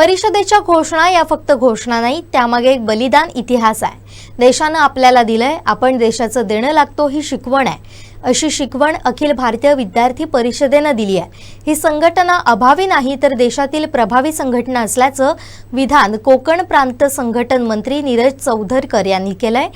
परिषदेच्या घोषणा या फक्त घोषणा नाही त्यामागे एक बलिदान इतिहास आहे. देशानं आपल्याला दिलंय आपण देशाचं देणं लागतो ही शिकवण आहे. अशी शिकवण अखिल भारतीय विद्यार्थी परिषदेनं दिली आहे. ही संघटना अभावी नाही तर देशातील प्रभावी संघटना असल्याचं विधान कोकण प्रांत संघटन मंत्री नीरज चौधरकर यांनी केलंय.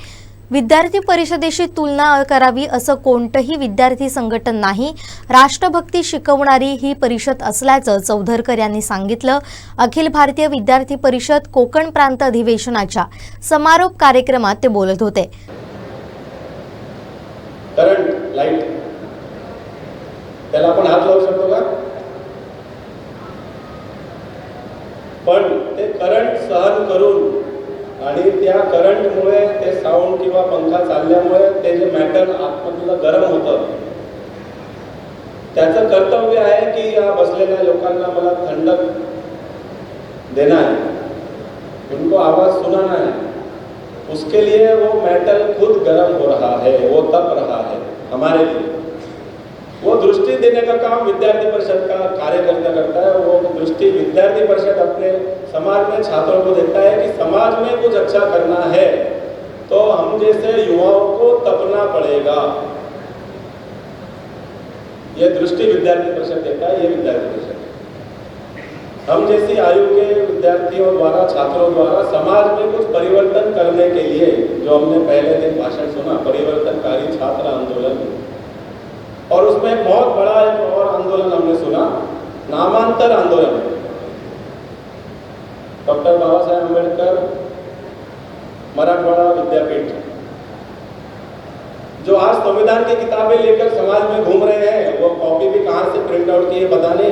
विद्यार्थी परिषदेशी तुलना करावी असं कोणतंही विद्यार्थी संघटन नाही. राष्ट्रभक्ती शिकवणारी ही परिषद असल्याचं चौधरकर यांनी सांगितलं. अखिल भारतीय विद्यार्थी परिषद कोकण प्रांत अधिवेशनाच्या समारोप कार्यक्रमात ते बोलत होते. त्याला आपण हात लावू शकतो का? पण ते करंट सहन करून आणि त्या करंटमुळे ते साऊंड किंवा पंखा चालल्यामुळे ते जे मॅटर आतमधलं गरम होतं त्याचं कर्तव्य आहे की या बसलेल्या लोकांना मला थंडक देना है उनको आवाज सुनाना है उसके लिए वो मेटल खुद गर्म हो रहा है वो तप रहा है हमारे लिए. वो दृष्टि देने का काम विद्यार्थी परिषद का कार्यकर्ता करता है, वो दृष्टि विद्यार्थी परिषद अपने समाज में छात्रों को देता है कि समाज में कुछ अच्छा करना है तो हम जैसे युवाओं को तपना पड़ेगा। ये दृष्टि विद्यार्थी परिषद देता है, ये विद्यार्थी परिषद। हम जैसी आयु के विद्यार्थियों द्वारा, छात्रों द्वारा समाज में कुछ परिवर्तन करने के लिए, जो हमने पहले दिन भाषण सुना, परिवर्तनकारी छात्र आंदोलन एक बहुत बड़ा एक और आंदोलन हमने सुना, नामांतर आंदोलन। डॉक्टर बाबा साहेब अंबेडकर मराठवाड़ा विद्यापीठ। जो आज संविधान की किताबें लेकर समाज में घूम रहे हैं, वो कॉपी भी कहाँ से प्रिंट आउट किए, पता नहीं।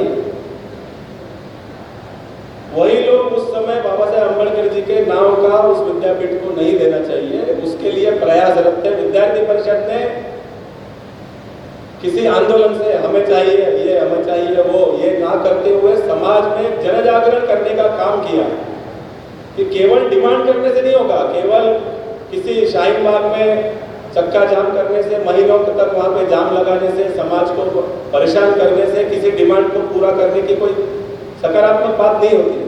वही लोग उस समय बाबा साहेब अंबेडकर जी के नाम का उस विद्यापीठ को नहीं देना चाहिए। उसके लिए प्रयासरत थे। विद्यार्थी परिषद ने किसी आंदोलन से हमें चाहिए, ये हमें चाहिए, वो, ये ना करते हुए समाज में जन जागरण करने का काम किया। कि केवल डिमांड करने से नहीं होगा, केवल किसी शाहीन बाग में चक्का जाम करने से महीनों तक वहाँ पे जाम लगाने से, समाज को परेशान करने से, किसी डिमांड को पूरा करने की कोई सकारात्मक बात नहीं होती।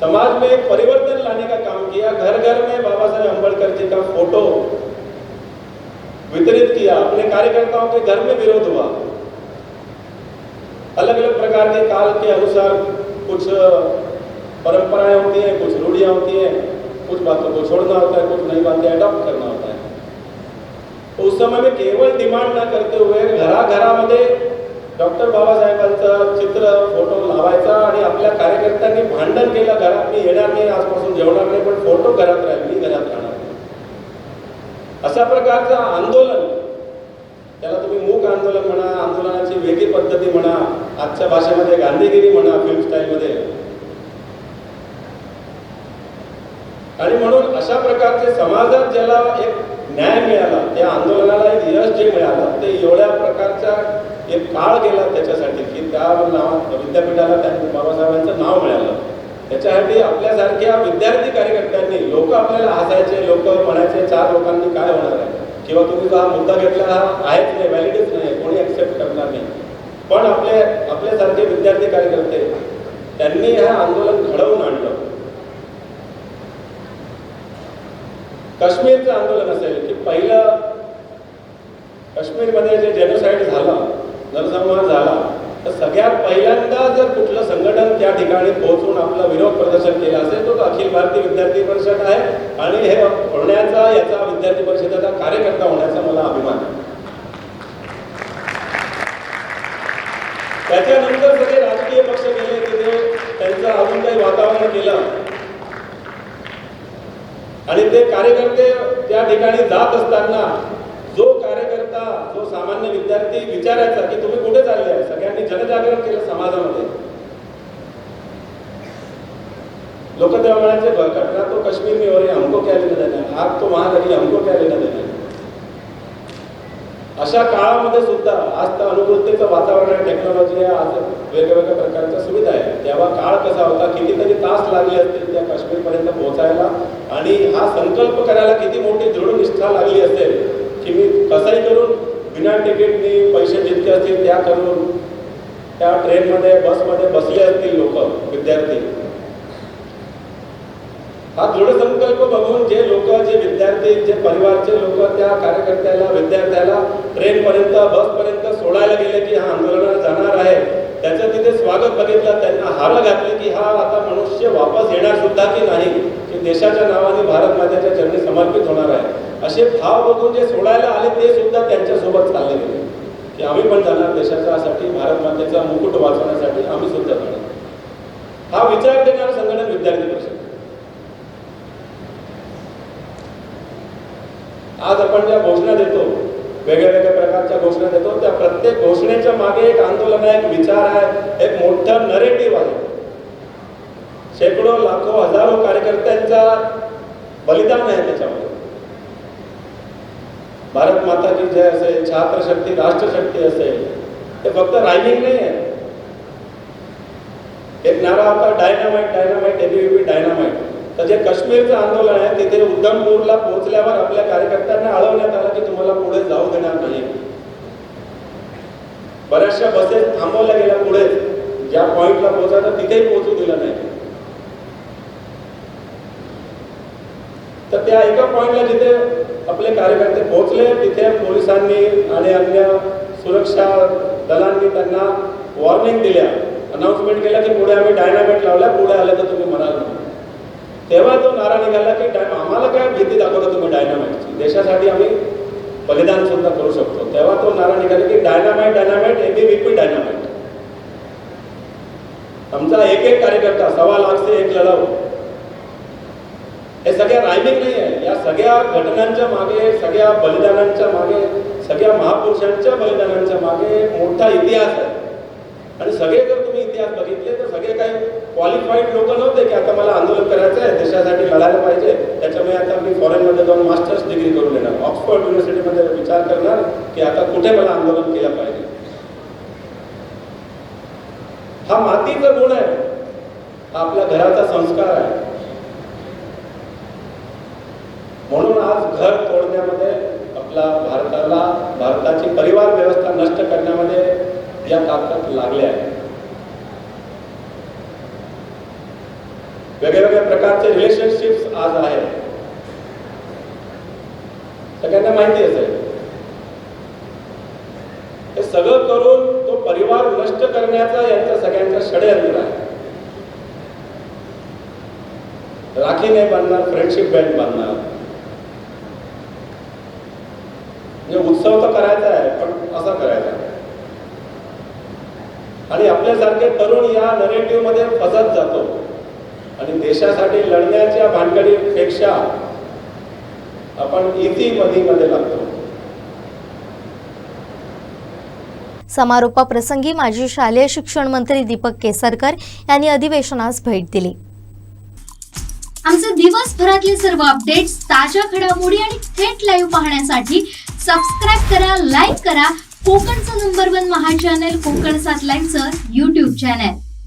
समाज में एक परिवर्तन लाने का काम किया। घर घर में बाबा साहेब अंबेडकर जी का फ़ोटो वितरित किया अपने कार्यकर्ताओं के घर में विरोध हुआ। अलग अलग प्रकार के काल के अनुसार कुछ परंपराएं होती हैं कुछ रूढ़ियां होती हैं कुछ बातों को छोड़ना होता है कुछ नई बातें अडॉप्ट करना होता है। तो उस समय में केवल डिमांड न करते हुए घराघरामध्ये डॉक्टर बाबासाहेबांचं चित्र फोटो लावायचा आणि आपल्या कार्यकर्त्यांनी भांडण केलं घरात मी येणार नाही आजपासून जेवणार नाही पण फोटो घरात राहील मी घरात राहणार. अशा प्रकारचं आंदोलन त्याला तुम्ही मूक आंदोलन म्हणा आंदोलनाची वेगळी पद्धती म्हणा आजच्या भाषेमध्ये गांधीगिरी म्हणा फिल्म स्टाईलमध्ये आणि म्हणून अशा प्रकारचे समाजात ज्याला एक न्याय मिळाला त्या आंदोलनाला एक यश जे मिळालं ते एवढ्या प्रकारचा एक काळ गेला त्याच्यासाठी की त्या नाव विद्यापीठाला त्या बाबासाहेबांचं नाव मिळालं. त्याच्यासाठी आपल्यासारख्या विद्यार्थी कार्यकर्त्यांनी लोक आपल्याला हसायचे लोक म्हणायचे चार लोकांनी काय होणार आहे? किंवा तुम्ही जो हा मुद्दा घेतला हा आहेच नाही व्हॅलिडच नाही कोणी ऍक्सेप्ट करणार नाही. पण आपले आपल्यासारखे विद्यार्थी कार्यकर्ते त्यांनी हे आंदोलन घडवून आणलं. काश्मीरचं आंदोलन असेल की पहिलं काश्मीरमध्ये जे जेनोसाईड झालं नरसंहार झाला तर सगळ्यात पहिल्यांदा जर कुठलं ठिकाणी पोहोचून आपला विरोध प्रदर्शन केला असेल तो अखिल भारतीय विद्यार्थी परिषद आहे. आणि हे होण्याचा याचा विद्यार्थी परिषदेचा कार्यकर्ता होण्याचा मला अभिमान आहे. त्याच्यानंतर सगळे राजकीय पक्ष गेले तिथे त्यांचं अजून काही वातावरण केलं. आणि ते कार्यकर्ते त्या ठिकाणी जात असताना जो कार्यकर्ता जो सामान्य विद्यार्थी विचारायचा की तुम्ही कुठे चालले? आहे सगळ्यांनी जनजागरण केलं समाजामध्ये. लोक तेव्हा म्हणायचे घटना तो काश्मीर में हो रही है, हमको क्या लेना देना है? आग तो वहां लगी हमको क्या लेना देना है?" अशा काळामध्ये सुद्धा आज तर अनुवृत्तीचं वातावरण आहे टेक्नॉलॉजी आहे आज वेगवेगळ्या प्रकारच्या सुविधा आहे तेव्हा काळ कसा होता कितीतरी तास लागले असतील त्या काश्मीरपर्यंत पोहोचायला आणि हा संकल्प करायला किती मोठी दृढ निष्ठा लागली असेल की मी कसंही करून बिना तिकीटनी पैसे जितके असतील त्या करून त्या ट्रेनमध्ये बसमध्ये बसले असतील लोक विद्यार्थी हा दृढ संकल्प बघून जे लोक जे विद्यार्थी जे परिवारचे लोक त्या कार्यकर्त्याला विद्यार्थ्याला ट्रेनपर्यंत बसपर्यंत सोडायला गेले की हा आंदोलनाला जाणार आहे. त्याचं तिथे स्वागत बघितलं त्यांना हार घातले की हा आता मनुष्य वापस येणार सुद्धा की नाही की देशाच्या नावाने भारत मातेच्या चरणी समर्पित होणार आहे. असे भाव बघून जे सोडायला आले ते सुद्धा त्यांच्यासोबत चालले गेले. की आम्ही पण जाणार देशाच्यासाठी भारत मातेचा मुकुट वाचवण्यासाठी आम्ही सुद्धा जाणार. हा विचार देणारं संघटन विद्यार्थी परिषद. आज आपण ज्या घोषणा देतो वेगळ्या वेगळ्या प्रकारच्या घोषणा देतो त्या प्रत्येक घोषणेच्या मागे एक आंदोलन आहे एक विचार आहे एक मोठं नरेटिव्ह आहे. शेकडो लाखो हजारो कार्यकर्त्यांचा बलिदान आहे त्याच्यामध्ये. भारत माता की जय असेल छात्रशक्ती राष्ट्रशक्ती असेल ते फक्त रायमिंग नाही आहे. एक नारा होता डायनामाइट डायनामाइट एबीव्हीपी डायनामाइट तर जे काश्मीरचं आंदोलन आहे तिथे उद्धमपूरला पोहोचल्यावर आपल्या कार्यकर्त्यांना अळवण्यात आलं की तुम्हाला पुढे जाऊ देणार नाही. बऱ्याचशा बसेस थांबवल्या गेल्या पुढे. ज्या पॉइंटला पोहोचायचं तिथेही पोहोचू दिलं नाही. तर त्या एका पॉइंटला जिथे आपले कार्यकर्ते पोहोचले तिथे पोलिसांनी आणि अन्य सुरक्षा दलांनी त्यांना वॉर्निंग दिल्या. अनाउन्समेंट केल्या की पुढे आम्ही डायनामेट लावल्या पुढे आले तर तुम्ही म्हणाल नाही. तेव्हा तो नारा निघाला की डाय- आम्हाला काय भीती दाखवता तुम्ही डायनामाइटची देशासाठी आम्ही बलिदान सुद्धा करू शकतो. तेव्हा तो नारा निघाला की डायनामाइट डायनामाइट एबीव्हीपी डायनामाइट आमचा एक एक कार्यकर्ता सव्वा लाख से एक लढाऊ. हे सगळ्या रायमिंग नाही आहे. या सगळ्या घटनांच्या मागे सगळ्या बलिदानांच्या मागे सगळ्या महापुरुषांच्या बलिदानांच्या मागे मोठा इतिहास आहे. आणि सगळे जर तुम्ही इतिहास बघितले तर सगळे काही क्वालिफाईड लोक नव्हते की आता मला आंदोलन करायचं आहे देशासाठी लढायला पाहिजे. त्याच्यामुळे आता मी फॉरेनमध्ये जाऊन मास्टर्स डिग्री करून येणार. ऑक्सफर्ड युनिव्हर्सिटीमध्ये विचार करणार की आता कुठे मला आंदोलन केलं पाहिजे. हा मातीचा गुण आहे. हा आपल्या घराचा संस्कार आहे. म्हणून आज घर तोडण्यामध्ये आपला भारताला भारताची परिवार व्यवस्था नष्ट करण्यामध्ये या ताकद लागल्या आहेत. वेगळ्या प्रकारचे रिलेशनशिप्स आज आहेत. सगळ्यांना माहिती असेल हे सगळं करून तो परिवार नष्ट करण्याचा यांचा सगळ्यांचा षडयंत्र आहे. राखी नाही बांधणार फ्रेंडशिप बँड बांधणार. म्हणजे उत्सव तर करायचा आहे पण असा करायचा आहे. आणि आपल्यासारखे तरुण या नरेटिव्हमध्ये फसत जातो. आणि देशासाठी लढण्याच्या भानगडीपेक्षा आपण इति मधी मध्ये लागतो समारोपाप्रसंगी माजी शालेय शिक्षण मंत्री दीपक केसरकर यांनी अधिवेशनास भेट दिली. आमचे दिवसभरातले सर्व अपडेट्स ताज्या घडामोडी आणि थेट लाईव्ह पाहण्यासाठी सबस्क्राईब करा लाईक करा. कोकणचं नंबर वन महा चॅनल कोकण सात लाईव्हचं युट्यूब चॅनल